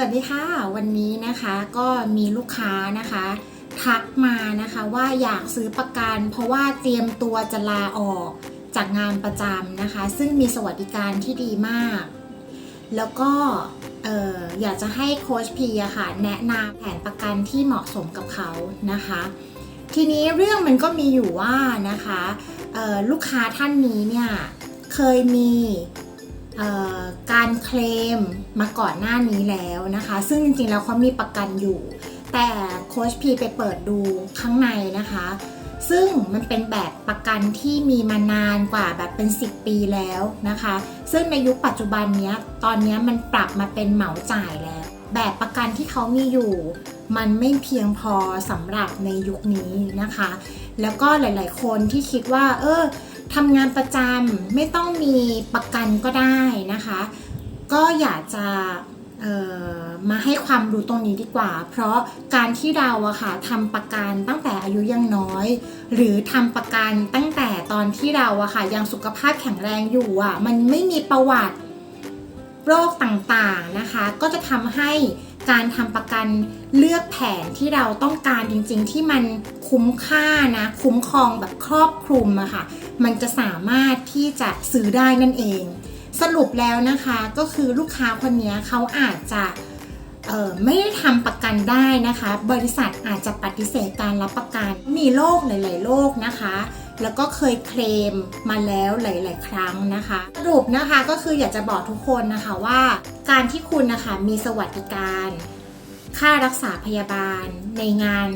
วัสดีค่ะ วันนี้นะคะก็มีลูกค้านะคะ ทักมานะคะว่าอยากซื้อประกันเพราะว่าเตรียมตัวจะลาออกจากงานประจำนะคะ ซึ่งมีสวัสดิการที่ดีมาก แล้วก็อออยากจะให้โค้ชพีอะค่ะ แนะนำแผนประกันที่เหมาะสมกับเขานะคะ ทีนี้เรื่องมันก็มีอยู่ว่านะคะลูกค้าท่านนี้เนี่ยเคยมี การเคลมมาก่อนหน้านี้แล้วนะคะ ซึ่งจริงๆแล้วเขามีประกันอยู่ แต่โค้ชพีไปเปิดดูข้างในนะคะ ซึ่งมันเป็นแบบประกันที่มีมานานกว่าแบบเป็น 10 ปีแล้วนะคะ ซึ่งในยุคปัจจุบันนี้ตอนนี้มันปรับมาเป็นเหมาจ่ายแล้ว แบบประกันที่เขามีอยู่ มันไม่เพียงพอสำหรับในยุคนี้นะคะ แล้วก็หลาย ๆ คนที่คิดว่า เออ ทำงานประจำไม่ต้องมีประกันก็ได้นะคะ ก็อยากจะมาให้ความรู้ตรงนี้ดีกว่า เพราะการที่เราอะค่ะทำประกันตั้งแต่อายุยังน้อย หรือทำประกันตั้งแต่ตอนที่เราอะค่ะยังสุขภาพแข็งแรงอยู่อะมันไม่มีประวัติโรคต่างๆนะคะ ก็จะทำให้การทำประกันเลือกแผนที่เราต้องการจริงๆ ที่มันคุ้มค่านะ คุ้มครองแบบครอบคลุมอะค่ะ มันจะสามารถที่จะซื้อได้นั่นเอง สรุปแล้วนะคะก็คือลูกค้าคนนี้เขาอาจจะไม่ได้ทำประกันได้นะคะ บริษัทอาจจะปฏิเสธการรับประกัน มีโรคหลาย ๆ โรคนะคะ แล้วก็เคยเคลมมาแล้วหลาย ๆ ครั้งนะคะ สรุปนะคะก็คืออยากจะบอกทุกคนนะคะว่า การที่คุณนะคะมีสวัสดิการ ค่ารักษาพยาบาลในงาน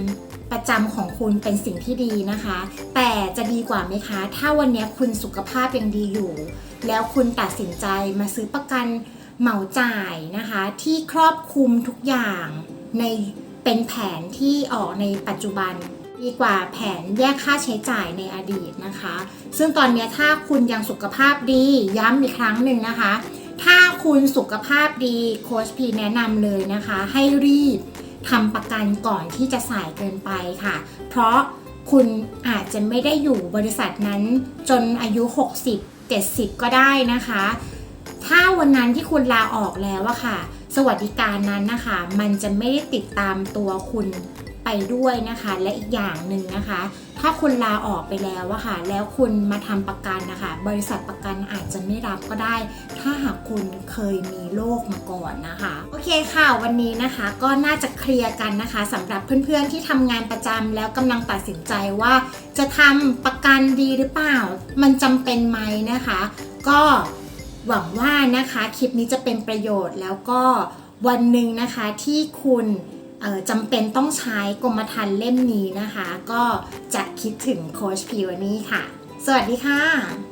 ประจำของคุณเป็นสิ่งที่ดีนะคะ แต่จะดีกว่าไหมคะ ถ้าวันนี้คุณสุขภาพยังดีอยู่ แล้วคุณตัดสินใจมาซื้อประกันเหมาจ่ายนะคะ ที่ครอบคลุมทุกอย่างในเป็นแผนที่ออกในปัจจุบันดีกว่าแผนแยกค่าใช้จ่ายในอดีตนะคะ ซึ่งตอนนี้ถ้าคุณยังสุขภาพดีย้ำอีกครั้งหนึ่งนะคะ ถ้าคุณสุขภาพดีโค้ชพีแนะนำเลยนะคะ ให้รีบ ทำประกันก่อนที่จะสายเกินไปค่ะ เพราะคุณอาจจะไม่ได้อยู่บริษัทนั้นจนอายุ 60 70 ก็ได้นะคะ ถ้าวันนั้นที่คุณลาออกแล้วอะค่ะ สวัสดิการนั้นนะคะ มันจะไม่ได้ติดตามตัวคุณ ไปด้วยนะคะ และอีกอย่างหนึ่งนะคะ ถ้าคุณลาออกไปแล้วอะค่ะ แล้วคุณมาทำประกันนะคะ บริษัทประกันอาจจะไม่รับก็ได้ ถ้าหากคุณเคยมีโรคมาก่อนนะคะ โอเคค่ะ วันนี้นะคะก็น่าจะเคลียร์กันนะคะสำหรับเพื่อนๆที่ทำงานประจำแล้วกำลังตัดสินใจว่า จะทำประกันดีหรือเปล่า มันจำเป็นไหมนะคะ ก็หวังว่านะคะคลิปนี้จะเป็นประโยชน์แล้วก็วันหนึ่งนะคะที่คุณ จำเป็นต้องใช้กรมธรรม์เล่มนี้นะคะ ก็จะคิดถึงโค้ชพีวันนี้ค่ะ สวัสดีค่ะ